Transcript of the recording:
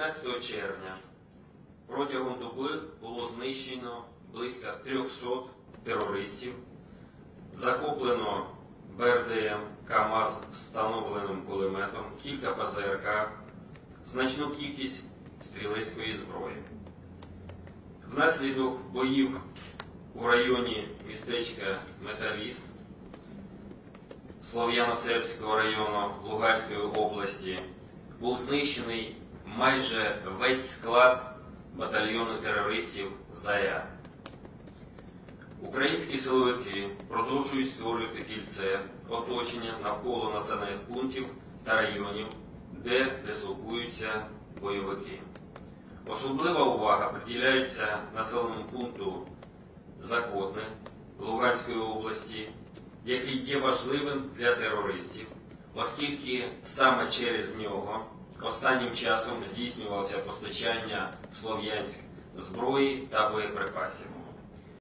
19 червня протягом доби було знищено близько 300 терористів, захоплено БРДМ КАМАЗ встановленим кулеметом, кілька ПЗРК, значну кількість стрілецької зброї. Внаслідок боїв у районі містечка Металіст Слов'яно-Сербського району Луганської області був знищений майже весь склад батальйону терористів ЗАЯ. Українські силовики продовжують створювати кільце оточення навколо населених пунктів та районів, де дислокуються бойовики. Особлива увага приділяється населеному пункту Закотне Луганської області, який є важливим для терористів, оскільки саме через нього останнім часом здійснювалося постачання в Слов'янськ зброї та боєприпасів.